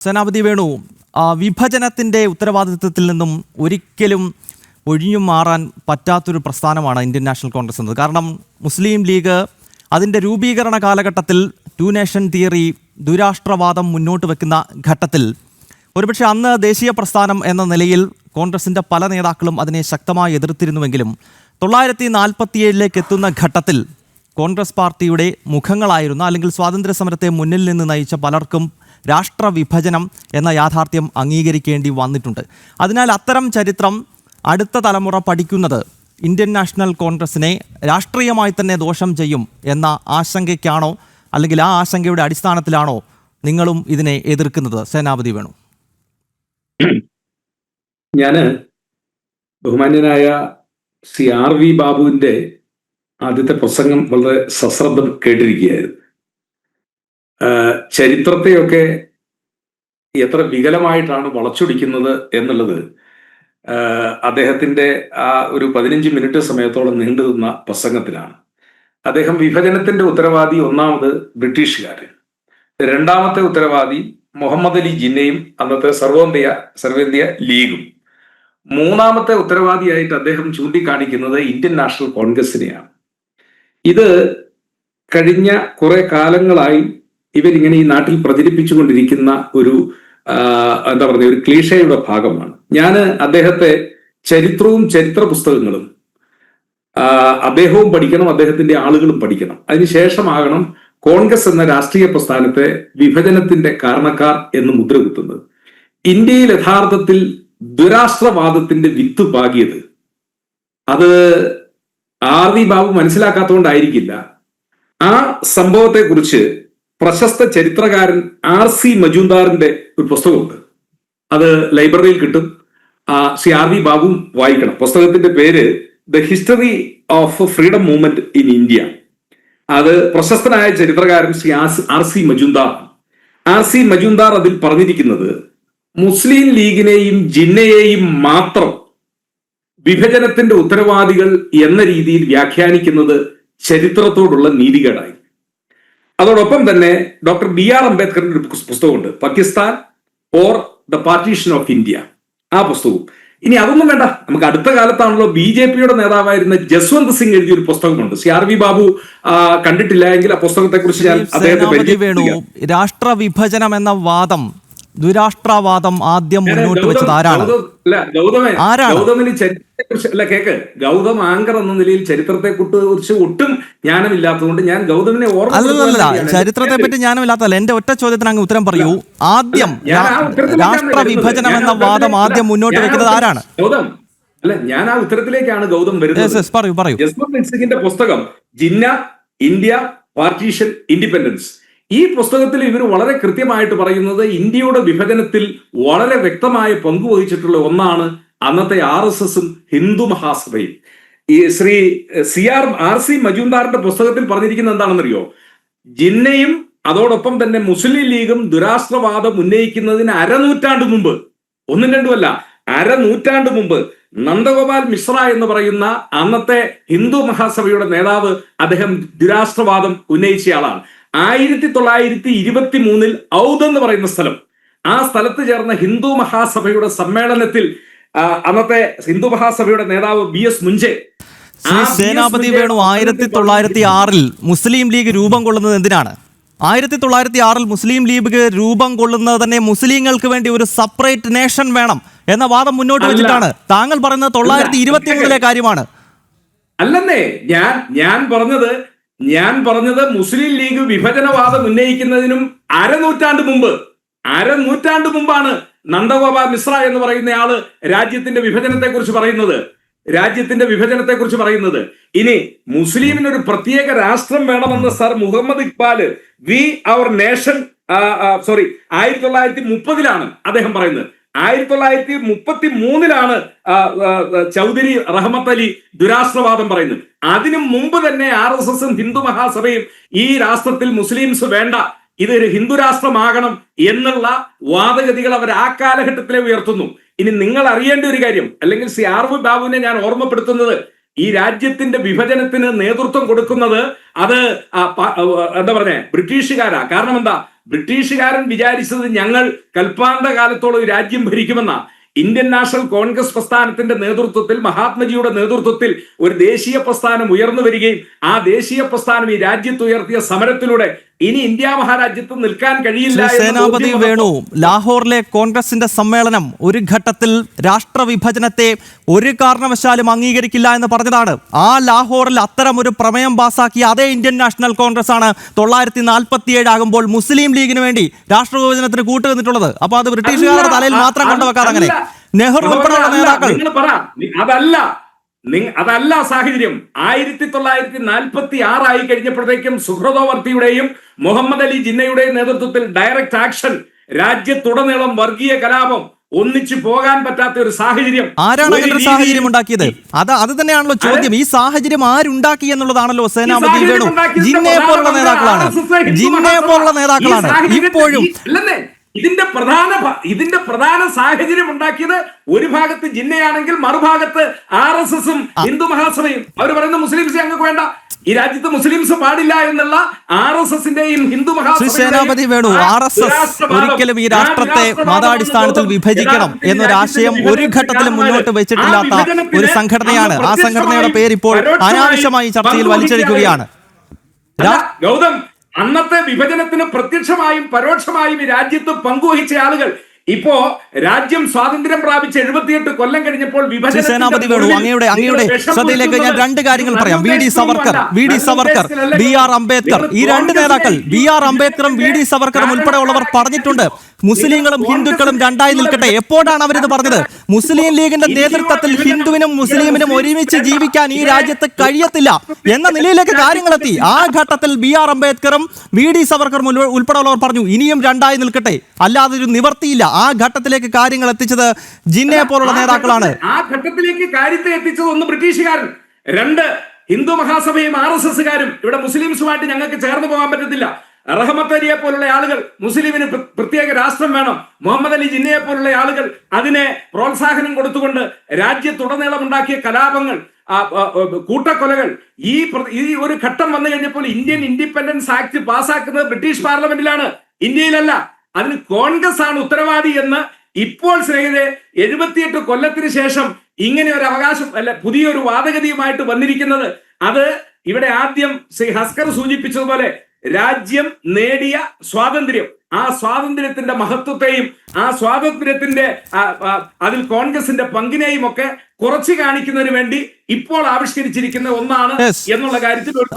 സേനാപതി വേണു വിഭജനത്തിന്റെ ഉത്തരവാദിത്വത്തിൽ നിന്നും ഒരിക്കലും ഒഴിഞ്ഞു മാറാൻ പറ്റാത്തൊരു പ്രസ്ഥാനമാണ് ഇന്ത്യൻ നാഷണൽ കോൺഗ്രസ് എന്നത്. കാരണം മുസ്ലിം ലീഗ് അതിന്റെ രൂപീകരണ കാലഘട്ടത്തിൽ ടു നേഷൻ തിയറി ദുരാഷ്ട്രവാദം മുന്നോട്ട് വെക്കുന്ന ഘട്ടത്തിൽ ഒരുപക്ഷെ അന്ന് ദേശീയ പ്രസ്ഥാനം എന്ന നിലയിൽ കോൺഗ്രസിന്റെ പല നേതാക്കളും അതിനെ ശക്തമായി എതിർത്തിരുന്നുവെങ്കിലും തൊള്ളായിരത്തി നാൽപ്പത്തിയേഴിലേക്ക് എത്തുന്ന ഘട്ടത്തിൽ കോൺഗ്രസ് പാർട്ടിയുടെ മുഖങ്ങളായിരുന്ന അല്ലെങ്കിൽ സ്വാതന്ത്ര്യ സമരത്തെ മുന്നിൽ നിന്ന് നയിച്ച പലർക്കും രാഷ്ട്ര വിഭജനം എന്ന യാഥാർത്ഥ്യം അംഗീകരിക്കേണ്ടി വന്നിട്ടുണ്ട്. അതിനാൽ അത്തരം ചരിത്രം അടുത്ത തലമുറ പഠിക്കുന്നത് ഇന്ത്യൻ നാഷണൽ കോൺഗ്രസിനെ രാഷ്ട്രീയമായി തന്നെ ദോഷം ചെയ്യും എന്ന ആശങ്കയ്ക്കാണോ അല്ലെങ്കിൽ ആ ആശങ്കയുടെ അടിസ്ഥാനത്തിലാണോ നിങ്ങളും ഇതിനെ എതിർക്കുന്നത്? സേനാപതി വേണു. ഞാൻ ബഹുമാന്യനായ സി ആർ വി ബാബുവിന്റെ ആദ്യത്തെ പ്രസംഗം വളരെ സശ്രദ്ധം കേട്ടിരിക്കുകയായിരുന്നു. ചരിത്രത്തെയൊക്കെ എത്ര വികലമായിട്ടാണ് വളച്ചൊടിക്കുന്നത് എന്നുള്ളത് അദ്ദേഹത്തിന്റെ ആ ഒരു പതിനഞ്ച് മിനിറ്റ് സമയത്തോളം നീണ്ടു നിന്ന പ്രസംഗത്തിലാണ്. അദ്ദേഹം വിഭജനത്തിന്റെ ഉത്തരവാദി ഒന്നാമത് ബ്രിട്ടീഷുകാർ രണ്ടാമത്തെ ഉത്തരവാദി മുഹമ്മദ് അലി ജിന്നയും അന്നത്തെ സർവോദയ സർവേന്ത്യ ലീഗും. മൂന്നാമത്തെ ഉത്തരവാദിയായിട്ട് അദ്ദേഹം ചൂണ്ടിക്കാണിക്കുന്നത് ഇന്ത്യൻ നാഷണൽ കോൺഗ്രസിനെയാണ്. ഇത് കഴിഞ്ഞ കുറെ കാലങ്ങളായി ഇവരിങ്ങനെ ഈ നാട്ടിൽ പ്രചരിപ്പിച്ചുകൊണ്ടിരിക്കുന്ന ഒരു എന്താ പറയുക ഒരു ക്ലീഷയുടെ ഭാഗമാണ്. ഞാൻ അദ്ദേഹത്തെ ചരിത്രവും ചരിത്ര പുസ്തകങ്ങളും അദ്ദേഹവും പഠിക്കണം അദ്ദേഹത്തിന്റെ ആളുകളും പഠിക്കണം. അതിനുശേഷമാകണം കോൺഗ്രസ് എന്ന രാഷ്ട്രീയ പ്രസ്ഥാനത്തെ വിഭജനത്തിന്റെ കാരണക്കാർ എന്ന് മുദ്ര കുത്തുന്നത്. ഇന്ത്യയിൽ യഥാർത്ഥത്തിൽ ദുരാഷ്ട്രവാദത്തിന്റെ വിത്ത് പാകിയത് അത് ആർ വി ബാബു മനസ്സിലാക്കാത്തതുകൊണ്ടായിരിക്കില്ല. ആ സംഭവത്തെക്കുറിച്ച് പ്രശസ്ത ചരിത്രകാരൻ ആർ സി മജുംദാറിന്റെ ഒരു പുസ്തകമുണ്ട്. അത് ലൈബ്രറിയിൽ കിട്ടും. ശ്രീ ആർ വി ബാബുവും വായിക്കണം. പുസ്തകത്തിന്റെ പേര് the history of freedom movement in India. അത് പ്രശസ്തനായ ചരിത്രകാരൻ Shri R C Majumdar. R C Majumdar അതിൽ പറഞ്ഞിരിക്കുന്നത് മുസ്ലിം ലീഗിനെയും ജിന്നയെയും മാത്രം വിഭജനത്തിന്റെ ഉത്തരവാദികൾ എന്ന രീതിയിൽ വ്യാഖ്യാനിക്കുന്നത് ചരിത്രത്തോടുള്ള നീതികേടായി അതോടൊപ്പം തന്നെ ഡോക്ടർ ബി ആർ അംബേദ്കറിന്റെ ഒരു പുസ്തകമുണ്ട്. Pakistan or the partition of India ആ പുസ്തകവും. ഇനി അതൊന്നും വേണ്ട. നമുക്ക് അടുത്ത കാലത്താണല്ലോ ബി ജെ പിയുടെ നേതാവായിരുന്ന ജസ്വന്ത് സിംഗ് എഴുതിയ ഒരു പുസ്തകമുണ്ട് സി ആർ വി ബാബു കണ്ടിട്ടില്ല എങ്കിൽ ആ പുസ്തകത്തെ കുറിച്ച് ഞാൻ അദ്ദേഹത്തെ രാഷ്ട്രവിഭജനം രാഷ്ട്ര വിഭജനം എന്ന വാദം ദുരാഷ്ട്രവാദം ആദ്യം മുന്നോട്ട് വെച്ചത് ആരാണ്? ഗൗതമിന് ചരിത്രത്തെ കേക്ക് ഗൗതം ആങ്കർ എന്ന നിലയിൽ ചരിത്രത്തെ കുറിച്ച് ഒട്ടും ജ്ഞാനമില്ലാത്തതുകൊണ്ട് ഞാൻ ഗൗതമിനെ അല്ലല്ല ഓർമ്മ ചരിത്രത്തെ പറ്റി ജ്ഞാനമില്ലാത്തല്ല എന്റെ ഒറ്റ ചോദ്യത്തിന് അങ്ങ് ഉത്തരം പറയൂ. ആദ്യം രാഷ്ട്ര വിഭജനം എന്ന വാദം ആദ്യം മുന്നോട്ട് വെക്കുന്നത് ആരാണ്? ഗൗതം അല്ല ഞാൻ ആ ഉത്തരത്തിലേക്കാണ് ഗൗതം വരുന്നത്. പറയൂ പറയൂ. സിംഗിന്റെ പുസ്തകം ജിന്ന ഇന്ത്യ പാർട്ടീഷൻ ഇൻഡിപെൻഡൻസ്. ഈ പുസ്തകത്തിൽ ഇവർ വളരെ കൃത്യമായിട്ട് പറയുന്നത് ഇന്ത്യയുടെ വിഭജനത്തിൽ വളരെ വ്യക്തമായ പങ്കുവഹിച്ചിട്ടുള്ള ഒന്നാണ് അന്നത്തെ ആർ എസ് എസും ഹിന്ദു മഹാസഭയും. ഈ Shri C R R C മജുംദാറിന്റെ പുസ്തകത്തിൽ പറഞ്ഞിരിക്കുന്നത് എന്താണെന്നറിയോ? ജിന്നയും അതോടൊപ്പം തന്നെ മുസ്ലിം ലീഗും ദുരാഷ്ട്രവാദം ഉന്നയിക്കുന്നതിന് അരനൂറ്റാണ്ട് മുമ്പ് ഒന്നും രണ്ടുമല്ല അരനൂറ്റാണ്ട് മുമ്പ് നന്ദഗോപാൽ മിശ്ര എന്ന് പറയുന്ന അന്നത്തെ ഹിന്ദു മഹാസഭയുടെ നേതാവ് അദ്ദേഹം ദുരാഷ്ട്രവാദം ഉന്നയിച്ചയാളാണ്. ആയിരത്തി തൊള്ളായിരത്തി ഇരുപത്തി മൂന്നിൽ ഔദ് എന്ന് പറയുന്ന സ്ഥലം. ആ സ്ഥലത്ത് ചേർന്ന ഹിന്ദു മഹാസഭയുടെ സമ്മേളനത്തിൽ അന്നത്തെ ഹിന്ദു മഹാസഭയുടെ നേതാവ് ബി എസ് മുഞ്ചെ ശ്രീ സേനാപതി വേണു ആയിരത്തി തൊള്ളായിരത്തി ആറിൽ മുസ്ലിം ലീഗ് രൂപം കൊള്ളുന്നത് എന്തിനാണ്? ആയിരത്തി തൊള്ളായിരത്തി ആറിൽ മുസ്ലിം ലീഗ് രൂപം കൊള്ളുന്നത് തന്നെ മുസ്ലിങ്ങൾക്ക് വേണ്ടി ഒരു സെപ്പറേറ്റ് നേഷൻ വേണം എന്ന വാദം മുന്നോട്ട് വെച്ചിട്ടാണ്. താങ്കൾ പറയുന്നത് തൊള്ളായിരത്തി ഇരുപത്തി മൂന്നിലെ കാര്യമാണ്. അല്ലെന്നേ ഞാൻ ഞാൻ പറഞ്ഞത് ഞാൻ പറഞ്ഞത് മുസ്ലിം ലീഗ് വിഭജനവാദം ഉന്നയിക്കുന്നതിനും അരനൂറ്റാണ്ട് മുമ്പ് അരനൂറ്റാണ്ട് മുമ്പാണ് നന്ദഗോപാൽ മിശ്ര എന്ന് പറയുന്ന ആൾ രാജ്യത്തിന്റെ വിഭജനത്തെ കുറിച്ച് പറയുന്നത്. രാജ്യത്തിന്റെ വിഭജനത്തെ കുറിച്ച് പറയുന്നത്. ഇനി മുസ്ലിമിന് ഒരു പ്രത്യേക രാഷ്ട്രം വേണമെന്ന് sir Muhammad Iqbal we our nation sorry ആയിരത്തി തൊള്ളായിരത്തി മുപ്പതിലാണ് അദ്ദേഹം പറയുന്നത്. ആയിരത്തി തൊള്ളായിരത്തി മുപ്പത്തി മൂന്നിലാണ് ചൗധരി റഹ്മത്ത് അലി ദുരാഷ്ട്രവാദം പറയുന്നത്. അതിനു മുമ്പ് തന്നെ ആർ എസ് എസും ഹിന്ദു മഹാസഭയും ഈ രാഷ്ട്രത്തിൽ മുസ്ലിംസ് വേണ്ട ഇതൊരു ഹിന്ദു രാഷ്ട്രമാകണം എന്നുള്ള വാദഗതികൾ അവർ ആ കാലഘട്ടത്തിലെ ഉയർത്തുന്നു. ഇനി നിങ്ങൾ അറിയേണ്ട ഒരു കാര്യം അല്ലെങ്കിൽ സി ആർ വി ബാബുവിനെ ഞാൻ ഓർമ്മപ്പെടുത്തുന്നത് ഈ രാജ്യത്തിന്റെ വിഭജനത്തിന് നേതൃത്വം കൊടുക്കുന്നത് അത് എന്താ പറഞ്ഞേ ബ്രിട്ടീഷുകാരാ. കാരണം എന്താ? ബ്രിട്ടീഷുകാരൻ വിചാരിച്ചത് ഞങ്ങൾ കൽപ്പാന്ത കാലത്തോളം രാജ്യം ഭരിക്കുമെന്ന. ഇന്ത്യൻ നാഷണൽ കോൺഗ്രസ് പ്രസ്ഥാനത്തിന്റെ നേതൃത്വത്തിൽ മഹാത്മജിയുടെ നേതൃത്വത്തിൽ ഒരു ദേശീയ പ്രസ്ഥാനം ഉയർന്നു വരികയും ആ ദേശീയ പ്രസ്ഥാനം ഈ രാജ്യത്ത് ഉയർത്തിയ സമരത്തിലൂടെ ഇനി ഇന്ത്യ മഹാരാജ്യത്ത് നിൽക്കാൻ കഴിയില്ല സേനാപതി വേണു ലാഹോറിലെ കോൺഗ്രസിന്റെ സമ്മേളനം ഒരു ഘട്ടത്തിൽ രാഷ്ട്രവിഭജനത്തെ ഒരു കാരണവശാലും അംഗീകരിക്കില്ല എന്ന് പറഞ്ഞതാണ്. ആ ലാഹോറിൽ അത്തരം ഒരു പ്രമേയം പാസാക്കിയ അതേ ഇന്ത്യൻ നാഷണൽ കോൺഗ്രസ് ആണ് തൊള്ളായിരത്തി നാൽപ്പത്തിയേഴ് ആകുമ്പോൾ മുസ്ലിം ലീഗിന് വേണ്ടി രാഷ്ട്രവിഭജനത്തിന് കൂട്ടുനിന്നിട്ടുള്ളത്. അപ്പൊ അത് ബ്രിട്ടീഷുകാരുടെ തലയിൽ മാത്രം കൊണ്ടുവെക്കാതെ അങ്ങനെ. നെഹ്റു ഉൾപ്പെടെയുള്ള നേതാക്കൾ. പറ. അതല്ല അതല്ല സാഹചര്യം. ആയിരത്തി തൊള്ളായിരത്തി നാൽപ്പത്തി ആറായി കഴിഞ്ഞപ്പോഴത്തേക്കും സുഹൃതോവർത്തിയുടെയും മുഹമ്മദ് അലി ജിന്നയുടെയും നേതൃത്വത്തിൽ ഡയറക്റ്റ് ആക്ഷൻ രാജ്യത്തുടനീളം വർഗീയ കലാപം ഒന്നിച്ചു പോകാൻ പറ്റാത്ത ഒരു സാഹചര്യം. ആരാണ് അങ്ങനെ ഒരു സാഹചര്യം ഉണ്ടാക്കിയത്? അത് അത് തന്നെയാണല്ലോ ചോദ്യം. ഈ സാഹചര്യം ആരുണ്ടാക്കി എന്നുള്ളതാണല്ലോ സേനാപതി വേണു. ജിന്നയെ പോലുള്ള നേതാക്കളാണ്. RSS ഹിന്ദു ജിന്നെ മഹാസഭ. പോലുള്ള നേതാക്കളാണ്. ഇപ്പോഴും ഇതിന്റെ പ്രധാന ഇതിന്റെ പ്രധാന സാഹചര്യം ഉണ്ടാക്കിയത് ഒരു ഭാഗത്ത് ജിന്നയാണെങ്കിൽ മറുഭാഗത്ത് ആർ എസ് എസും ഹിന്ദു മഹാസഭയും. അവർ പറയുന്ന മുസ്ലിംസ് ഞങ്ങൾക്ക് വേണ്ട. ഈ രാജ്യത്ത് മുസ്ലിംസ് പാടില്ല എന്നുള്ള R S എസിന്റെയും Hindu Senapati Venu R S S ഒരിക്കലും ഈ രാഷ്ട്രത്തെ മതാടിസ്ഥാനത്തിൽ വിഭജിക്കണം എന്നൊരു ആശയം ഒരു ഘട്ടത്തിലും മുന്നോട്ട് വെച്ചിട്ടില്ലാത്ത ഒരു സംഘടനയാണ്. ആ സംഘടനയുടെ പേര് ഇപ്പോൾ അനാവശ്യമായി ചർച്ചയിൽ വലിച്ചെടുക്കുകയാണ് ഗൗതം അന്നത്തെ വിഭജനത്തിന് പ്രത്യക്ഷമായും പരോക്ഷമായും ഈ രാജ്യത്ത് പങ്കുവഹിച്ച ആളുകൾ ഇപ്പോ രാജ്യം സ്വാതന്ത്ര്യം പ്രാപിച്ച് എഴുപത്തിയെട്ട് കൊല്ലം കഴിഞ്ഞപ്പോൾ വിഭജന സേനാപതി വേണു അങ്ങയുടെ അങ്ങയുടെ ശ്രദ്ധയിലേക്ക് ഞാൻ രണ്ട് കാര്യങ്ങൾ പറയാം V D Savarkar. V D Savarkar. B R Ambedkar ഈ രണ്ട് നേതാക്കൾ ബി ആർ അംബേദ്കറും വി ഡി സവർക്കറും ഉൾപ്പെടെയുള്ളവർ പറഞ്ഞിട്ടുണ്ട് മുസ്ലിങ്ങളും ഹിന്ദുക്കളും രണ്ടായി നിൽക്കട്ടെ. എപ്പോഴാണ് അവരിത് പറഞ്ഞത്? മുസ്ലിം ലീഗിന്റെ നേതൃത്വത്തിൽ ഹിന്ദുവിനും മുസ്ലിമിനും ഒരുമിച്ച് ജീവിക്കാൻ ഈ രാജ്യത്ത് കഴിയത്തില്ല എന്ന നിലയിലേക്ക് കാര്യങ്ങളെത്തി. ആ ഘട്ടത്തിൽ ബി ആർ അംബേദ്കറും വി ഡി സവർക്കറും ഉൾ- ഉൾപ്പെടെയുള്ളവർ പറഞ്ഞു ഇനിയും രണ്ടായി നിൽക്കട്ടെ. അല്ലാതെ ഒരു നിവർത്തിയില്ല. ആ ഘട്ടത്തിലേക്ക് കാര്യങ്ങൾ എത്തിച്ചത് ജിന്നെ പോലുള്ള നേതാക്കളാണ്. ആ ഘട്ടത്തിലേക്ക് കാര്യത്തെ എത്തിച്ചത് ഒന്ന് ബ്രിട്ടീഷുകാരൻ രണ്ട് ഹിന്ദു മഹാസഭയും ആർ എസ് എസുകാരും ഇവിടെ മുസ്ലിംസുമായിട്ട് ഞങ്ങൾക്ക് ചേർന്ന് പോകാൻ പറ്റത്തില്ല. റഹമത്ത് അലിയെ പോലുള്ള ആളുകൾ മുസ്ലിമിന് പ്രത്യേക രാഷ്ട്രം വേണം. മുഹമ്മദ് അലി ജിന്നയെ പോലുള്ള ആളുകൾ അതിനെ പ്രോത്സാഹനം കൊടുത്തുകൊണ്ട് രാജ്യത്തുടനീളം ഉണ്ടാക്കിയ കലാപങ്ങൾ കൂട്ടക്കൊലകൾ ഈ ഈ ഒരു ഘട്ടം വന്നു കഴിഞ്ഞപ്പോൾ ഇന്ത്യൻ ഇൻഡിപെൻഡൻസ് ആക്ട് പാസ്സാക്കുന്നത് ബ്രിട്ടീഷ് പാർലമെന്റിലാണ്. ഇന്ത്യയിലല്ല അതിന് കോൺഗ്രസ് ആണ് ഉത്തരവാദി എന്ന് ഇപ്പോൾ സ്നേഹിതരെ എഴുപത്തിയെട്ട് കൊല്ലത്തിന് ശേഷം ഇങ്ങനെ ഒരു അവകാശം അല്ല പുതിയൊരു വാദഗതിയുമായിട്ട് വന്നിരിക്കുന്നത്. അത് ഇവിടെ ആദ്യം ശ്രീ ഹസ്കർ സൂചിപ്പിച്ചതുപോലെ രാജ്യം നേടിയ സ്വാതന്ത്ര്യം ആ സ്വാതന്ത്ര്യത്തിന്റെ മഹത്വത്തെയും ആ സ്വാതന്ത്ര്യത്തിന്റെ അതിൽ കോൺഗ്രസിന്റെ പങ്കിനെയും ഒക്കെ കുറച്ച് കാണിക്കുന്നതിന് വേണ്ടി ഇപ്പോൾ ആവിഷ്കരിച്ചിരിക്കുന്ന ഒന്നാണ് എന്നുള്ള കാര്യത്തിൽ ഒരു